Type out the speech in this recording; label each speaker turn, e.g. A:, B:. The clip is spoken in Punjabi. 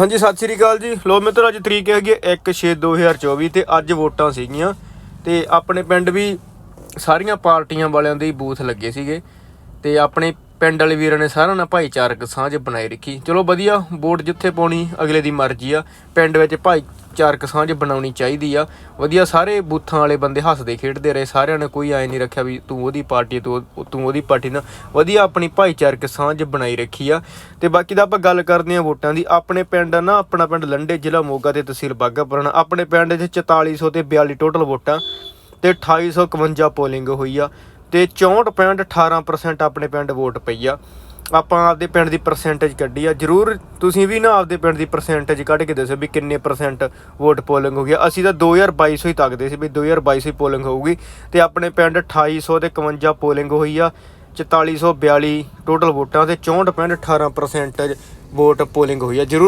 A: ਹਾਂਜੀ, ਸਤਿ ਸ੍ਰੀ ਅਕਾਲ ਜੀ। ਲੋ ਮਿੱਤਰੋ, ਅੱਜ ਤਰੀਕ ਹੈਗੀ 1/6/2024 ਤੇ ਅੱਜ ਵੋਟਾਂ ਸੀਗੀਆਂ ਤੇ ਆਪਣੇ ਪਿੰਡ ਵੀ ਸਾਰੀਆਂ ਪਾਰਟੀਆਂ ਵਾਲਿਆਂ ਦੇ ਬੂਥ ਲੱਗੇ ਸੀਗੇ ਤੇ ਆਪਣੇ ਪਿੰਡ ਵਾਲੇ ਵੀਰਾਂ ਨੇ ਸਾਰਿਆਂ ਨਾਲ ਭਾਈਚਾਰਕ ਸਾਂਝ ਬਣਾਈ ਰੱਖੀ। ਚਲੋ ਵਧੀਆ, ਵੋਟ ਜਿੱਥੇ ਪਾਉਣੀ, ਅਗਲੇ ਦੀ ਮਰਜ਼ੀ ਆ। ਪਿੰਡ ਵਿੱਚ ਭਾਈ ਭਾਈਚਾਰਕ ਸਾਂਝ ਬਣਾਉਣੀ ਚਾਹੀਦੀ ਆ। ਵਧੀਆ ਸਾਰੇ ਬੂਥਾਂ ਵਾਲੇ ਬੰਦੇ ਹੱਸਦੇ ਖੇਡਦੇ ਰਹੇ। ਸਾਰਿਆਂ ਨੇ ਕੋਈ ਐ ਨਹੀਂ ਰੱਖਿਆ ਵੀ ਤੂੰ ਉਹਦੀ ਪਾਰਟੀ ਤੂੰ ਤੂੰ ਉਹਦੀ ਪਾਰਟੀ ਨਾਲ ਵਧੀਆ ਆਪਣੀ ਭਾਈਚਾਰਕ ਸਾਂਝ ਬਣਾਈ ਰੱਖੀ ਆ। ਤੇ ਬਾਕੀ ਦਾ ਆਪਾਂ ਗੱਲ ਕਰਦੇ ਆ ਵੋਟਾਂ ਦੀ। ਆਪਣੇ ਪਿੰਡ ਨਾ, ਆਪਣਾ ਪਿੰਡ ਲੰਡੇ ਜ਼ਿਲ੍ਹਾ ਮੋਗਾ ਤੇ ਤਹਿਸੀਲ ਬਾਘਾ ਪੁਰਾਣਾ ਆਪਣੇ ਪਿੰਡ 'ਚ 4400 ਤੇ 42 ਟੋਟਲ ਵੋਟਾਂ ਤੇ 2851 ਪੋਲਿੰਗ ਹੋਈ ਆ। ਤੇ 64.18% ਆਪਣੇ ਪਿੰਡ ਵੋਟ ਪਈ ਆ। ਆਪਾਂ ਆਪਦੇ ਪਿੰਡ ਦੀ ਪਰਸੈਂਟੇਜ ਕੱਢੀ ਆ। ਜਰੂਰ ਤੁਸੀਂ ਵੀ ਨਾ ਆਪਦੇ ਪਿੰਡ ਦੀ ਪਰਸੈਂਟੇਜ ਕੱਢ ਕੇ ਦੱਸੋ ਵੀ ਕਿੰਨੇ ਪਰਸੈਂਟ ਵੋਟ ਪੋਲਿੰਗ ਹੋ ਗਿਆ ਅਸੀਂ ਤਾਂ 2200 ਹੀ ਤੱਕਦੇ ਸੀ ਵੀ 2200 ਹੀ ਪੋਲਿੰਗ ਹੋਊਗੀ ਤੇ ਆਪਣੇ ਪਿੰਡ 2800 ਤੇ 51 ਪੋਲਿੰਗ ਹੋਈ ਆ। 4442 ਟੋਟਲ ਵੋਟਾਂ ਤੇ 64.18% ਵੋਟ ਪੋਲਿੰਗ ਹੋਈ ਆ। ਜਰੂਰ